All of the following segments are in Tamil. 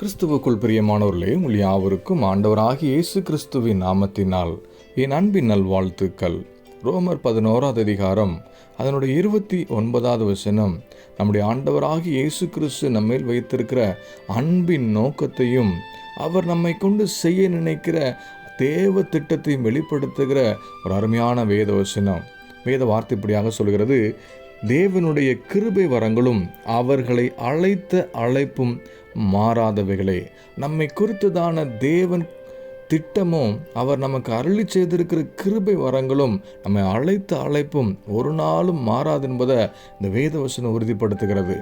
கிறிஸ்துவுக்குள் பிரியமானவர்களே உங்கள் யாவருக்கும் ஆண்டவராகிய இயேசு கிறிஸ்துவின் நாமத்தினால் என் அன்பின் நல்வாழ்த்துக்கள். ரோமர் பதினோராவது அதிகாரம் அதனுடைய இருபத்தி ஒன்பதாவது வசனம் நம்முடைய ஆண்டவராகிய இயேசு கிறிஸ்து நம்மேல் வைத்திருக்கிற அன்பின் நோக்கத்தையும் அவர் நம்மை கொண்டு செய்ய நினைக்கிற தேவ திட்டத்தையும் வெளிப்படுத்துகிற ஒரு அருமையான வேத வசனம். வேத வார்த்தை இப்படியாக சொல்கிறது தேவனுடைய கிருபை வரங்களும் அவர்களை அழைத்த அழைப்பும் மாறாதவைகளே. நம்மை குறித்ததான தேவன் திட்டமும் அவர் நமக்கு அருளி செய்திருக்கிற கிருபை வரங்களும் நம்மை அழைத்த அழைப்பும் ஒரு நாளும் மாறாது என்பதை இந்த வேதவசனம் உறுதிப்படுத்துகிறது.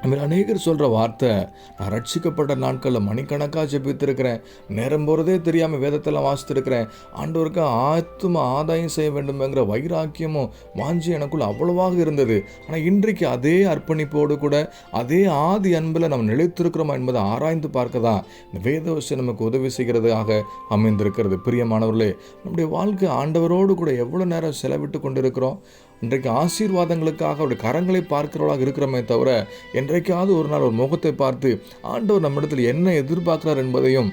நம்ம அநேகர் சொல்கிற வார்த்தை நான் ரட்சிக்கப்பட்ட நாட்களில் மணிக்கணக்காக ஜெபித்திருக்கிறேன். நேரம் போகிறதே தெரியாமல் வேதத்தெல்லாம் வாசித்திருக்கிறேன். ஆண்டவருக்கு ஆத்தும ஆதாயம் செய்ய வேண்டும்ங்கிற வைராக்கியமும் வாஞ்சி எனக்குள்ள அவ்வளவாக இருந்தது. ஆனால் இன்றைக்கு அதே அர்ப்பணிப்போடு கூட அதே ஆதி அன்பில் நம்ம நிலைத்திருக்கிறோமா என்பதை ஆராய்ந்து பார்க்க தான் இந்த வேதவசி நமக்கு உதவி செய்கிறதாக அமைந்திருக்கிறது. பிரியமானவர்களே நம்முடைய வாழ்க்கை ஆண்டவரோடு கூட எவ்வளோ நேரம் செலவிட்டு கொண்டிருக்கிறோம்? இன்றைக்கு ஆசீர்வாதங்களுக்காக அவருடைய கரங்களை பார்க்கிறவளாக இருக்கிறோமே தவிர என்றைக்காவது ஒரு நாள் ஒரு முகத்தை பார்த்து ஆண்டவர் நம்மிடத்தில் என்ன எதிர்பார்க்கிறார் என்பதையும்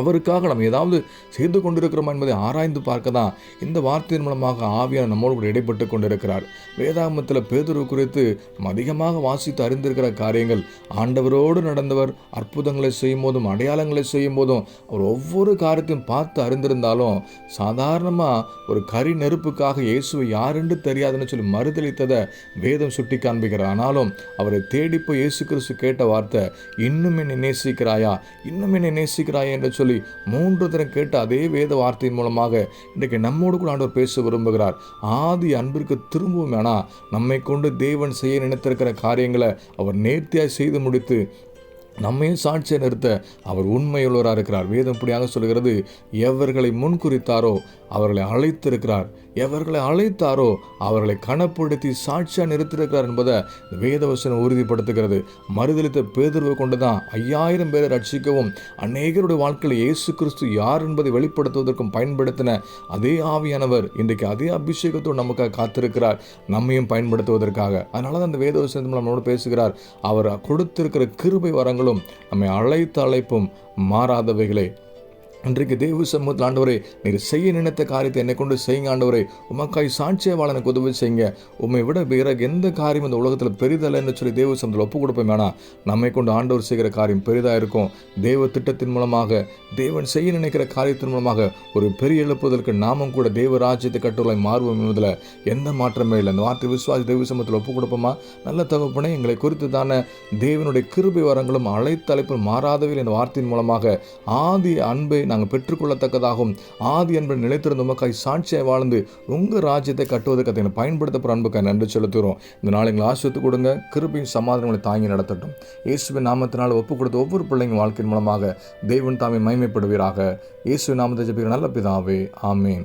அவருக்காக நம்ம ஏதாவது செய்து கொண்டிருக்கிறோமா என்பதை ஆராய்ந்து பார்க்க தான் இந்த வார்த்தையின் மூலமாக ஆவியான நம்மோடு கூட இடைப்பட்டு கொண்டிருக்கிறார். வேதாகமத்தில் பேதுரு குறித்து நம்ம அதிகமாக வாசித்து அறிந்திருக்கிற காரியங்கள் ஆண்டவரோடு நடந்தவர் அற்புதங்களை செய்யும் போதும் அடையாளங்களை செய்யும் போதும் அவர் ஒவ்வொரு காரியத்தையும் பார்த்து அறிந்திருந்தாலும் சாதாரணமாக ஒரு கரி நெருப்புக்காக இயேசுவை யாரென்று தெரியாதுன்னு சொல்லி மறுதளித்ததை வேதம் சுட்டி காண்பிக்கிறார். ஆனாலும் அவரை தேடிப்போ இயேசு கிறிஸ்து கேட்ட வார்த்தை இன்னும் என்னை நேசிக்கிறாயா? இன்னும் என்னை நேசிக்கிறாயா? என்று சொல்லி மூன்று தரம் கேட்ட அதே வேத வார்த்தையின் மூலமாக இன்றைக்கு நம்மோடு கூட ஆண்டவர் பேச விரும்புகிறார். ஆதி அன்பிற்கு திரும்பவும் வேணா நம்மை கொண்டு தேவன் செய்ய நினைத்திருக்கிற காரியங்களை அவர் நேர்த்தியாக செய்து முடித்து நம்மையும் சாட்சியை நிறுத்த அவர் உண்மையுள்ளவராக இருக்கிறார். வேதம் இப்படியாக சொல்கிறது எவர்களை முன்குறித்தாரோ அவர்களை அழைத்திருக்கிறார். எவர்களை அழைத்தாரோ அவர்களை கணப்படுத்தி சாட்சியாக நிறுத்திருக்கிறார் என்பதை வேதவசனம் உறுதிப்படுத்துகிறது. மறுதளித்த பேதர்வை கொண்டு தான் ஐயாயிரம் பேரை ரட்சிக்கவும் அநேகருடைய வாழ்க்கையில் இயேசு கிறிஸ்து யார் என்பதை வெளிப்படுத்துவதற்கும் பயன்படுத்தின அதே ஆவியானவர் இன்றைக்கு அதே அபிஷேகத்தோடு நமக்காக காத்திருக்கிறார் நம்மையும் பயன்படுத்துவதற்காக. அதனால தான் அந்த வேதவசனத்தில் நம்மளோடு பேசுகிறார். அவர் கொடுத்திருக்கிற கிருபை வரங்களும் நம்மை அழைத்த அழைப்பும் மாறாதவைகளை. இன்றைக்கு தேவ சமூகத்தில் ஆண்டவரை நீர் செய்ய நினைத்த காரியத்தை என்னை கொண்டு செய்யுங்க ஆண்டவரை. உமக்காய் சாட்சிய வாழனுக்கு உதவி செய்யுங்க. உண்மை விட பிறகு எந்த காரியம் இந்த உலகத்தில் பெரிதல்லன்னு சொல்லி தேவ சமூகத்தில் ஒப்பு கொடுப்போம். வேணாம் நம்மை கொண்டு ஆண்டவர் செய்கிற காரியம் பெரிதாக இருக்கும். தேவ திட்டத்தின் மூலமாக தேவன் செய்ய நினைக்கிற காரியத்தின் மூலமாக ஒரு பெரிய எழுப்புவதற்கு நாமும் கூட தேவ ராஜ்யத்தை கட்டுரை மாறுவோம் என்பதில் எந்த மாற்றமே இல்லை. அந்த வார்த்தை விசுவாசி தேவ சமூகத்தில் ஒப்பு கொடுப்போமா? நல்ல தகப்பனே எங்களை குறித்து தானே தேவனுடைய கிருபை வரங்களும் அழைத்தலைப்பும் மாறாதவையில் என்ற வார்த்தையின் மூலமாக ஆதி அன்பை நாங்கள் பெற்றுக்கொள்ளத்தக்கதாகவும் ஆதி என்பது நிலைத்திருந்த உமக்காய் சாட்சியாக வாழ்ந்து உங்கள் ராஜ்யத்தை கட்டுவதற்கு அதை பயன்படுத்தப்படுற அன்புக்காய் நன்றி செலுத்துகிறோம். இந்த நாள் எங்களை ஆசிரியத்து கொடுங்க. கிருபையும் சமாதானங்களை தாங்கி நடத்தட்டும். இயேசுவின் நாமத்தினால் ஒப்பு கொடுத்த ஒவ்வொரு பிள்ளைங்க வாழ்க்கையின் மூலமாக தெய்வன் தாமே மைமைப்படுவீராக இயேசுவின் நாமத்தை ஜபிக்கிற நல்ல பிதாவே. ஆமீன்.